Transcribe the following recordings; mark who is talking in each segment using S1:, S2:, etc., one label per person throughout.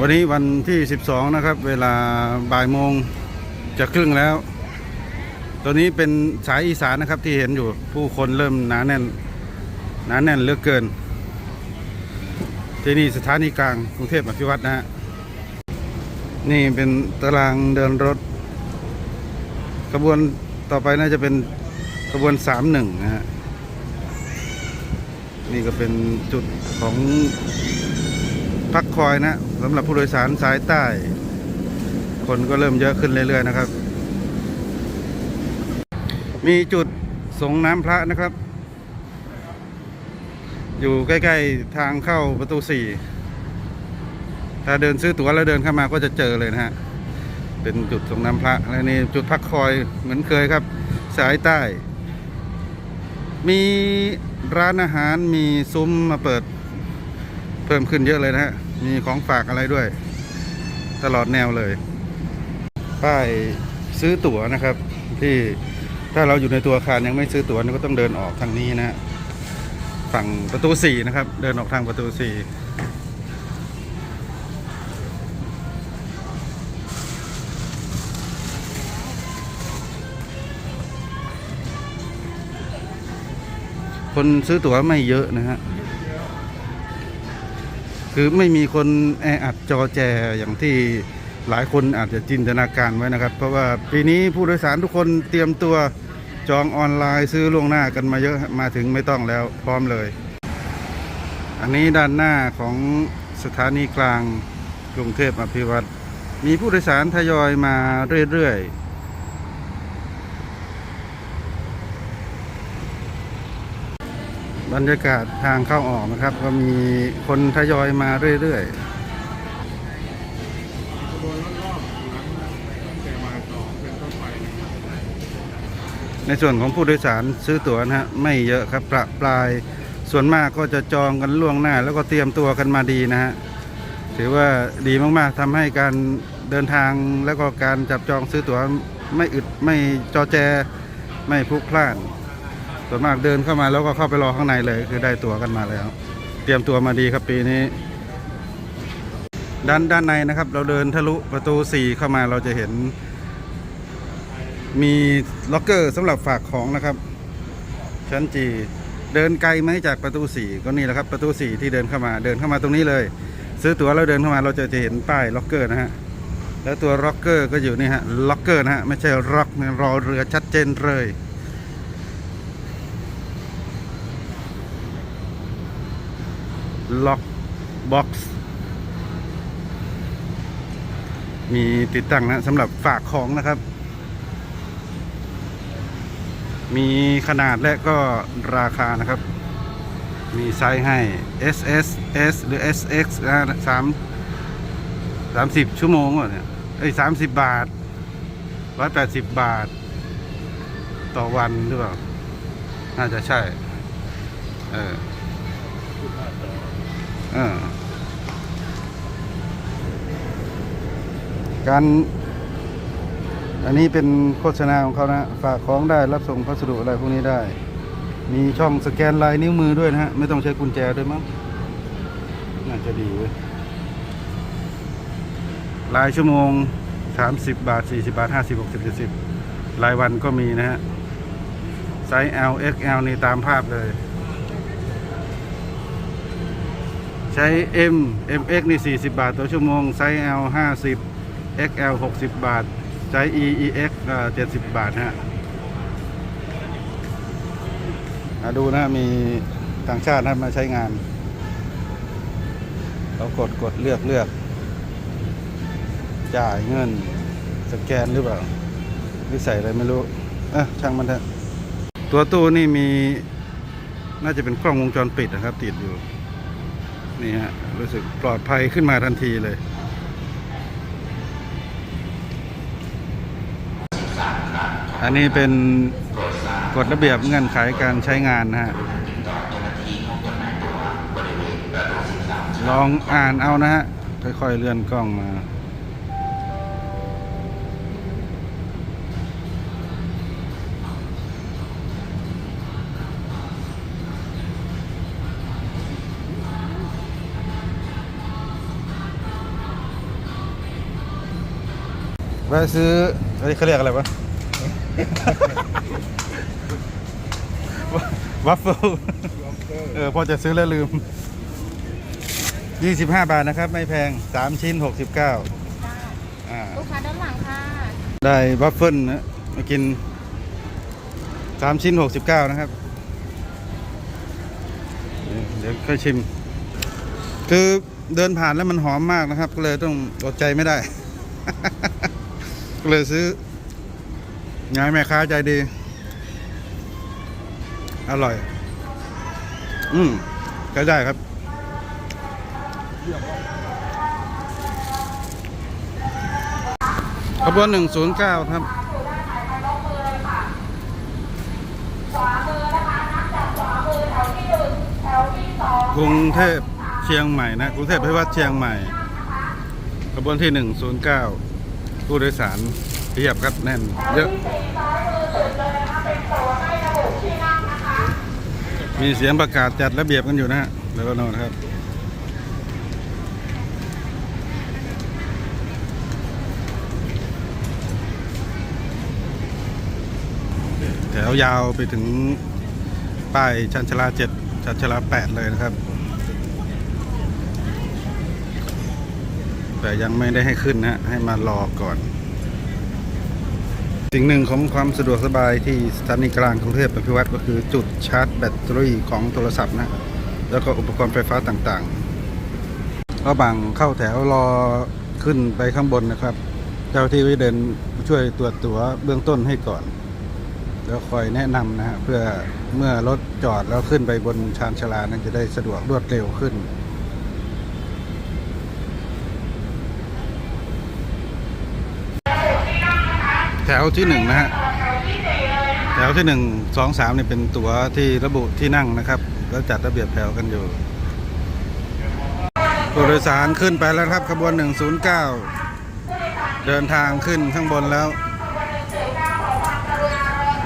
S1: วันนี้วันที่ 12 นะครับ เวลาบ่ายโมงจะครึ่งแล้ว ตัวนี้เป็นสายอีสานนะครับที่เห็นอยู่ผู้คนเริ่มหนาแน่นหนาแน่นเลือกเกิน ที่นี่สถานีกลางกรุงเทพอภิวัตนะฮะนี่เป็นตารางเดินรถขบวนต่อไปน่าจะเป็นขบวน 31 นะฮะนี่ก็เป็นจุดของ พักคอยนะสำหรับผู้โดยสารสายใต้ คนก็เริ่มเยอะขึ้นเรื่อยๆนะครับ มีจุดส่งน้ำพระนะครับ อยู่ใกล้ๆทางเข้าประตูสี่ถ้าเดินซื้อตั๋วแล้วเดินเข้ามาก็จะเจอเลยนะฮะ เป็นจุดส่งน้ำพระและนี่จุดพักคอยเหมือนเคยครับ สายใต้ มีร้านอาหารมีซุ้มมาเปิด เพิ่มขึ้นเยอะเลยนะฮะ มีของฝากอะไรด้วย ตลอดแนวเลย ป้ายซื้อตั๋วนะครับ ที่ถ้าเราอยู่ในตัวอาคารยังไม่ซื้อตั๋วนี่ก็ต้องเดินออกทางนี้นะฮะฝั่งประตูสี่นะครับ เดินออกทางประตูสี่คนซื้อตั๋วไม่เยอะนะฮะ คือไม่มีคนแออัดจอแจอย่างที่หลายคนอาจจะจินตนาการไว้นะครับ เพราะว่าปีนี้ผู้โดยสารทุกคนเตรียมตัวจองออนไลน์ซื้อล่วงหน้ากันมาเยอะมาถึงไม่ต้องแล้วพร้อมเลย อันนี้ด้านหน้าของสถานีกลางกรุงเทพอภิวัตรมีผู้โดยสารทยอยมาเรื่อยๆ บรรยากาศทางเข้าออกนะครับ ก็มีคนทยอยมาเรื่อยๆ ในส่วนของผู้โดยสารซื้อตั๋วนะฮะไม่เยอะครับประปรายส่วนมากก็จะจองกันล่วงหน้า แล้วก็เตรียมตัวกันมาดีนะฮะถือว่าดีมากๆทำให้การเดินทางแล้วก็การจับจองซื้อตั๋วไม่อึดไม่จอแจไม่พลุกพล่าน ส่วนมากเดินเข้ามาแล้วก็เข้าไปรอข้างในเลย คือได้ตั๋วกันมาแล้ว เตรียมตัวมาดีครับปีนี้ ด้านด้านในนะครับ เราเดินทะลุประตู 4 เข้ามาเราจะเห็น มีล็อกเกอร์สำหรับฝากของนะครับ ชั้นจีเดินไกลไหมจากประตู 4 ก็นี่แหละครับประตู 4 ที่เดินเข้ามาเดินเข้ามาตรงนี้เลย ซื้อตั๋วแล้วเดินเข้ามาเราจะจะเห็นป้ายล็อกเกอร์นะฮะแล้วตัวล็อกเกอร์ก็อยู่นี่ฮะล็อกเกอร์นะฮะไม่ใช่ร็อกรอเรือชัดเจนเลย ล็อกบ็อกซ์มีติดตั้งนะสำหรับฝากของนะครับ มีขนาดและก็ราคานะครับ มีไซส์ให้ S S S หรือ S X นะสามสามสิบชั่วโมงวะเนี่ย เอ้ยสามสิบบาทร้อยแปดสิบบาท ต่อวันหรือเปล่า น่าจะใช่ เออ การ อันนี้เป็นโฆษณาของเขานะ ฝากของได้รับส่งพัสดุอะไรพวกนี้ได้ มีช่องสแกนลายนิ้วมือด้วยนะฮะ ไม่ต้องใช้กุญแจด้วยมั้ง น่าจะดีเว้ยรายชั่วโมง 30 บาท 40 บาท 50 60 70รายวันก็มีนะฮะ ไซส์ L XL นี่ตามภาพเลย ใช้ M MX นี่ 40 บาท ต่อชั่วโมง ไซส์ L 50 XL 60 บาท ไซส์ E EX ก็70 บาทฮะมาดูนะมีต่างชาตินะมาใช้งานเรากดกดเลือกเลือก จ่ายเงิน สแกนหรือเปล่าหรือใส่อะไรไม่รู้เอะช่างมันเถอะตัวตู้นี่มีน่าจะเป็นกล้องวงจรปิดนะครับ ติดอยู่ นี่ฮะ รู้สึกปลอดภัยขึ้นมาทันทีเลยอันนี้เป็นกฎระเบียบเงื่อนไขการใช้งานนะฮะ ลองอ่านเอานะฮะ ค่อยๆเลื่อนกล้องมาะซื้ออันนี้เขาเรียกอะไรวะ วัฟเฟิลเออพอจะซื้อแล้วลืม 25 บาทนะครับ ไม่แพง 3 ชิ้น 69อ่า
S2: ลูกค้าด้านหลังค่ะ
S1: ได้วัฟเฟิลนะมากิน 3 ชิ้น 69 นะครับ เดี๋ยวค่อยชิม คือเดินผ่านแล้วมันหอมมากนะครับ ก็เลยต้องอดใจไม่ได้ ก็เลยซื้องานแม่ค้าใจดี อร่อย อืมใช้ได้ครับ ขบวนหนึ่งศูนย์เก้าครับกรุงเทพเชียงใหม่นะกรุงเทพพิวัตรเชียงใหม่ขบวนที่หนึ่งศูนย์เก้า ผู้โดยสารเทียบครับแน่น เยอะ มีเสียงประกาศจัดระเบียบกันอยู่นะฮะแล้วก็น่นครับแถวยาวไปถึงป้ายชันชลาเจ็ดชันชลาแปดเลยนะครับ แต่ยังไม่ได้ให้ขึ้นนะให้มารอก่อน สิ่งหนึ่งของความสะดวกสบายที่สถานีกลางกรุงเทพอภิวัตรก็คือจุดชาร์จแบตเตอรี่ของโทรศัพท์นะแล้วก็อุปกรณ์ไฟฟ้าต่างๆระหว่างเข้าแถวรอขึ้นไปข้างบนนะครับ เจ้าที่วิเดินช่วยตรวจตั๋วเบื้องต้นให้ก่อน แล้วคอยแนะนำนะฮะเพื่อเมื่อรถจอดแล้วขึ้นไปบนชานชาลานั้นจะได้สะดวกรวดเร็วขึ้น แถวที่หนึ่งนะฮะแถวที่หนึ่งสองสามเนี่ยเป็นตั๋วที่ระบุที่นั่งนะครับ แล้วจัดระเบียบแถวกันอยู่ผู้โดยสารขึ้นไปแล้วครับขบวนหนึ่งศูนย์เก้าเดินทางขึ้นข้างบนแล้ว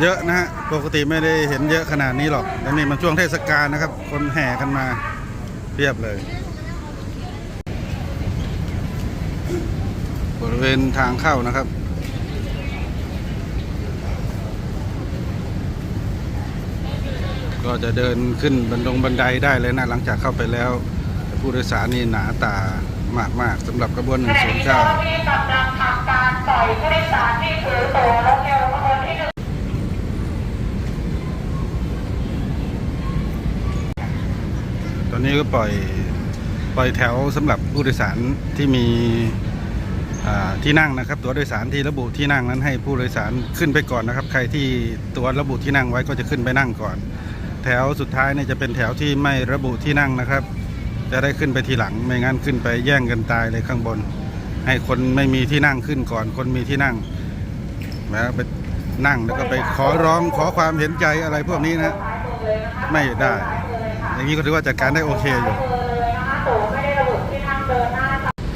S1: เยอะนะฮะปกติไม่ได้เห็นเยอะขนาดนี้หรอกแล้วนี่มันช่วงเทศกาลนะครับ คนแห่กันมาเพียบเลย บริเวณทางเข้านะครับ ก็จะเดินขึ้นบันดงบันไดได้เลยนะหลังจากเข้าไปแล้ว ผู้โดยสารนี่หนาตามากๆสำหรับกระบวน
S3: หน้า
S1: 109
S3: ที่งศูนยสารที่ถือตั๋วรถเร็วขบวนที่หนึ่ง
S1: ตอนนี้ก็ปล่อยปล่อยแถวสำหรับผู้โดยสารที่มีที่นั่งนะครับ ตั๋วโดยสารที่ระบุที่นั่งนั้นให้ผู้โดยสารขึ้นไปก่อนนะครับ ใครที่ตั๋วระบุที่นั่งไว้ก็จะขึ้นไปนั่งก่อน แถวสุดท้ายเนี่ยจะเป็นแถวที่ไม่ระบุที่นั่งนะครับ จะได้ขึ้นไปทีหลัง ไม่งั้นขึ้นไปแย่งกันตายเลยข้างบน ให้คนไม่มีที่นั่งขึ้นก่อน คนมีที่นั่งแล้วไปนั่งแล้วก็ไปขอร้องขอความเห็นใจอะไรพวกนี้นะไม่ได้ อย่างนี้ก็ถือว่าจัดการได้โอเคอยู่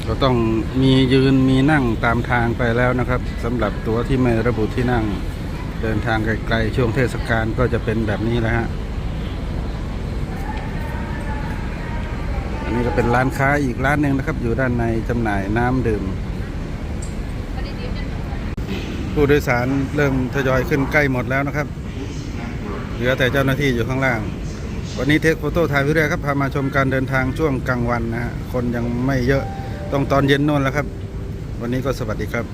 S1: ก็ต้องมียืนมีนั่งตามทางไปแล้วนะครับสำหรับตัวที่ไม่ระบุที่นั่ง เดินทางไกลๆช่วงเทศกาลก็จะเป็นแบบนี้แหละฮะ นี้ก็เป็นร้านค้าอีกร้านหนึ่งนะครับ อยู่ด้านในจำหน่ายน้ำดื่ม ผู้โดยสารเริ่มทยอยขึ้นใกล้หมดแล้วนะครับ เหลือแต่เจ้าหน้าที่อยู่ข้างล่าง วันนี้เทคโฟโต้ถ่ายวิดีโอครับพามาชมการเดินทางช่วงกลางวันนะฮะคนยังไม่เยอะต้องตอนเย็นนู่นแล้วครับ วันนี้ก็สวัสดีครับ